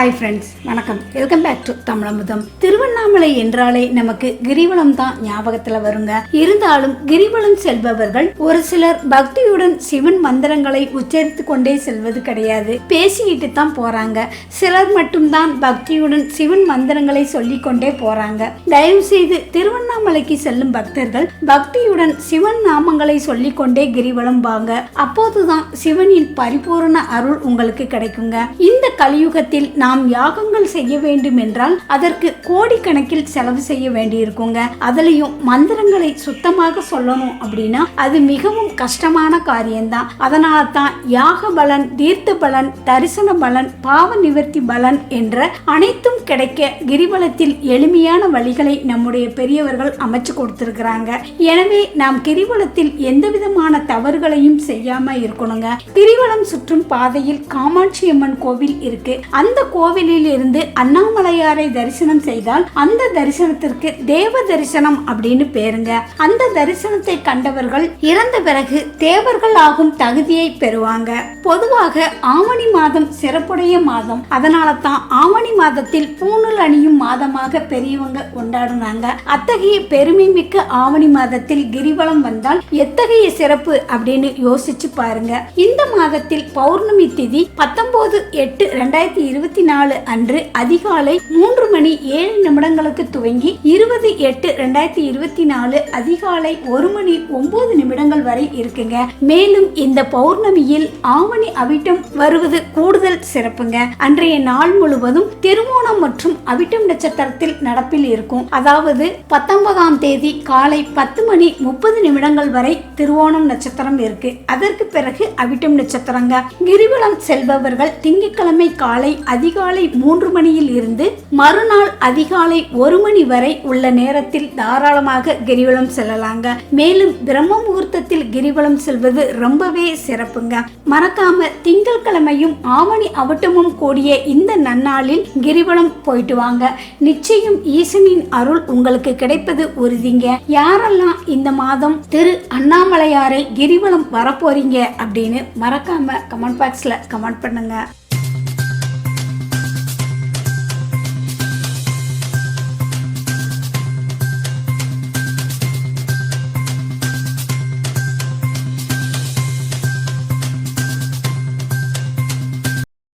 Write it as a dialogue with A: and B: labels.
A: Hi friends வணக்கம். Welcome back to Tamilamudham. Tiruvannamalai என்றாலே நமக்கு கிரிவலம் தான் ஞாபகத்துல வருங்க. இருந்தாலும் கிரிவலம் செல்பவர்கள் ஒரு சிலர் பக்தியுடன் சிவன் மந்திரங்களை உச்சரித்து கொண்டே செல்வது கிடையாது. பேசிக்கிட்டு தான் போறாங்க. சிலர் மட்டும்தான் பக்தியுடன் சிவன் மந்திரங்களை சொல்லிக் கொண்டே போறாங்க. தயவு செய்து திருவண்ணாமலைக்கு செல்லும் பக்தர்கள் பக்தியுடன் சிவன் நாமங்களை சொல்லிக் கொண்டே கிரிவலம் வாங்க. அப்போதுதான் சிவனின் பரிபூரண அருள் உங்களுக்கு கிடைக்குங்க. இந்த கலியுகத்தில் நாம் நாம் யாகங்கள் செய்ய வேண்டும் என்றால் அதற்கு கோடிக்கணக்கில் செலவு செய்ய வேண்டியிருக்குங்க. அதுலயும் மந்திரங்களை சுத்தமாக சொல்லணும் அப்படின்னா அது மிகவும் கஷ்டமான காரியம்தான். அதனால தான் யாக பலன் தீர்த்த பலன் தரிசன பலன் பாவ நிவர்த்தி பலன் என்ற அனைத்தும் கிடைக்க கிரிவலத்தில் எளிமையான வழிகளை நம்முடைய பெரியவர்கள் அமைச்சு கொடுத்திருக்கிறாங்க. எனவே நாம் கிரிவலத்தில் எந்த விதமான தவறுகளையும் செய்யாம இருக்கணுங்க. கிரிவலம் சுற்றும் பாதையில் காமாட்சி அம்மன் கோவில் இருக்கு. அந்த கோவிலில் இருந்து அண்ணாமலையாரை தரிசனம் செய்தால் அந்த தரிசனத்திற்கு தேவ தரிசனம் அப்படின்னு பேருங்க. அந்த தரிசனத்தை கண்டவர்கள் இறந்த பிறகு தேவர்கள் ஆகும் தகுதியை பெறுவாங்க. பொதுவாக ஆவணி மாதம் சிறப்புடைய மாதம். அதனால தான் ஆவணி மாதத்தில் பூணூல் அணியும் மாதமாக பெரியவங்க கொண்டாடுனாங்க. அத்தகைய பெருமை மிக்க ஆவணி மாதத்தில் கிரிவலம் வந்தால் எத்தகைய சிறப்பு அப்படின்னு யோசிச்சு பாருங்க. இந்த மாதத்தில் பௌர்ணமி திதி பத்தொன்பது எட்டு ரெண்டாயிரத்தி இருபத்தி நாலு அன்று அதிகாலை மூன்று மணி ஏழு நிமிடங்களுக்கு துவங்கி இருபது எட்டு ரெண்டாயிரத்தி இருபத்தி நாலு அதிகாலை ஒரு மணி ஒன்பது நிமிடங்கள் வரை இருக்குங்க. மேலும் இந்த பௌர்ணமியில் ஆவணி அவிட்டம் வருவது கூடுதல் சிறப்புங்க. அன்றைய நாள் முழுவதும் திருவோணம் மற்றும் அவிட்டம் நட்சத்திரத்தில் நடப்பில் இருக்கும். அதாவது பத்தொன்பதாம் தேதி காலை பத்து மணி முப்பது நிமிடங்கள் வரை திருவோணம் நட்சத்திரம் இருக்கு. அதற்கு பிறகு அவிட்டம் நட்சத்திரங்க. கிரிவலம் செல்பவர்கள் திங்கட்கிழமை காலை அதிக அதிகாலை மூன்று மணியில் இருந்து மறுநாள் அதிகாலை ஒரு மணி வரை உள்ள நேரத்தில் தாராளமாக கிரிவலம் செல்லலாங்க. மேலும் பிரம்ம முகூர்த்தத்தில் கிரிவலம் செல்வது ரொம்பவே சிறப்புங்க. மறக்காம திங்கட்கிழமையும் ஆவணி அவட்டமும் கூடிய இந்த நன்னாளில் கிரிவலம் போயிட்டு வாங்க. நிச்சயம் ஈசனின் அருள் உங்களுக்கு கிடைப்பது உறுதிங்க. யாரெல்லாம் இந்த மாதம் திரு அண்ணாமலையாரை கிரிவலம் வரப்போறீங்க அப்படின்னு மறக்காம கமெண்ட் பாக்ஸ்ல கமெண்ட் பண்ணுங்க.